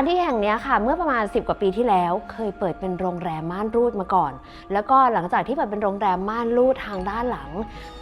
านที่แห่งนี้ค่ะ เมื่อประมาณ 10 กว่าปีที่แล้ว เคยเปิดเป็นโรงแรมม่านรูดมาก่อน แล้วก็หลังจากที่เปิดเป็นโรงแรมม่านรูดทางด้านหลัง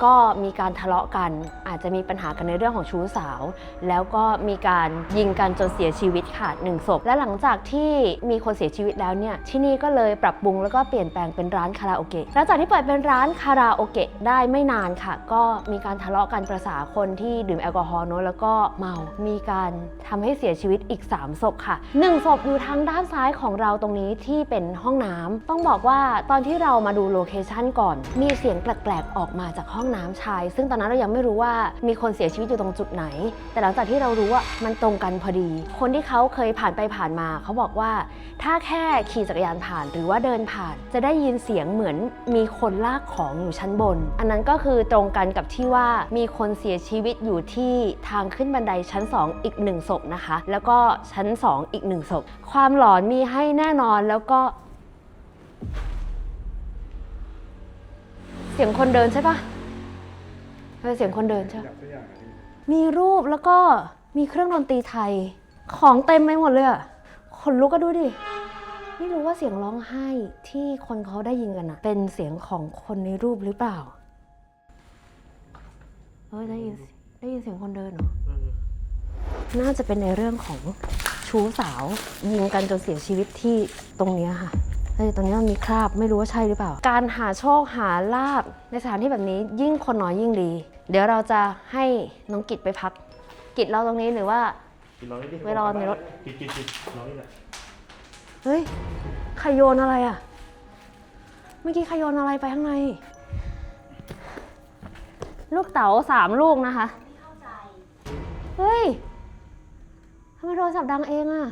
ก็มีการทะเลาะกัน อาจจะมีปัญหากันในเรื่องของชู้สาว แล้วก็มีการยิงกันจนเสียชีวิตค่ะหนึ่งศพและหลังจากที่มีคนเสียชีวิตแล้วเนี่ยที่นี่ก็เลยปรับปรุงแล้วก็เปลี่ยนแปลงเป็นร้านคาราโอเกะหลังจากที่เปิดเป็นร้านคาราโอเกะได้ไม่นานค่ะ ก็มีการทะเลาะกันประษาคนที่ดื่มแอลกอฮอล์เนอะแล้วก็เมา มีการทำให้เสียชีวิตอีก 3 ศพค่ะ1ศพอยู่ทางด้านซ้ายของเราตรงนี้ที่เป็นห้องน้ำต้องบอกว่าตอนที่เรามาดูโลเคชันก่อน มีเสียงแปลกๆออกมาจากห้องน้ำชาย ซึ่งตอนนั้นเรายังไม่รู้ว่ามีคนเสียชีวิตอยู่ตรงจุดไหน แต่หลังจากที่เรารู้ว่ามันตรงกันพอดี คนที่เขาเคยผ่านไปผ่านมา เขาบอกว่า ถ้าแค่ขี่จักรยานผ่านหรือว่าเดินผ่าน จะได้ยินเสียงเหมือนมีคนลากของอยู่ชั้นบน อันนั้นก็คือตรงกันกับที่ว่ามีคนเสียชีวิตอยู่ที่ทางขึ้นบันไดชั้น 2 อีกหนึ่งศพนะคะ แล้วก็ชั้น 2อีกหนึ่งศพ ความหลอนมีให้แน่นอนแล้วก็ เสียงคนเดินใช่ปะเออเสียงคนเดินใช่อยากตัวอย่างอะพี่มีรูปแล้วก็มีเครื่องดนตรีไทย ของเต็มไปหมดเลยอะขนลุกก็ดูดิ ไม่รู้ว่าเสียงร้องไห้ที่คนเขาได้ยินกันอะเป็นเสียงของคนในรูปหรือเปล่า เออได้ยินได้ยินเสียงคนเดินเหรอ น่าจะเป็นในเรื่องของ ชู้สาวยิงกันจนเสียชีวิตที่ตรงเนี้ยค่ะเฮ้ยตรงนี้มันมีคราบไม่รู้ว่าใช่หรือเปล่า การหาโชคหาลาบในสถานที่แบบนี้ยิ่งคนน้อยยิ่งดี เดี๋ยวเราจะให้น้องกิจไปพัก กิจเราตรงนี้หรือว่า กินน้องนี่ดิไว้รอในรถ กินกินกินน้องนี่แหละเฮ้ยใครโยนอะไรอะเมื่อกี้ใครโยนอะไรไปข้างใน ลูกเต๋าสามลูกนะคะ เฮ้ย ทำไมโทรศัพท์ดังเองอะ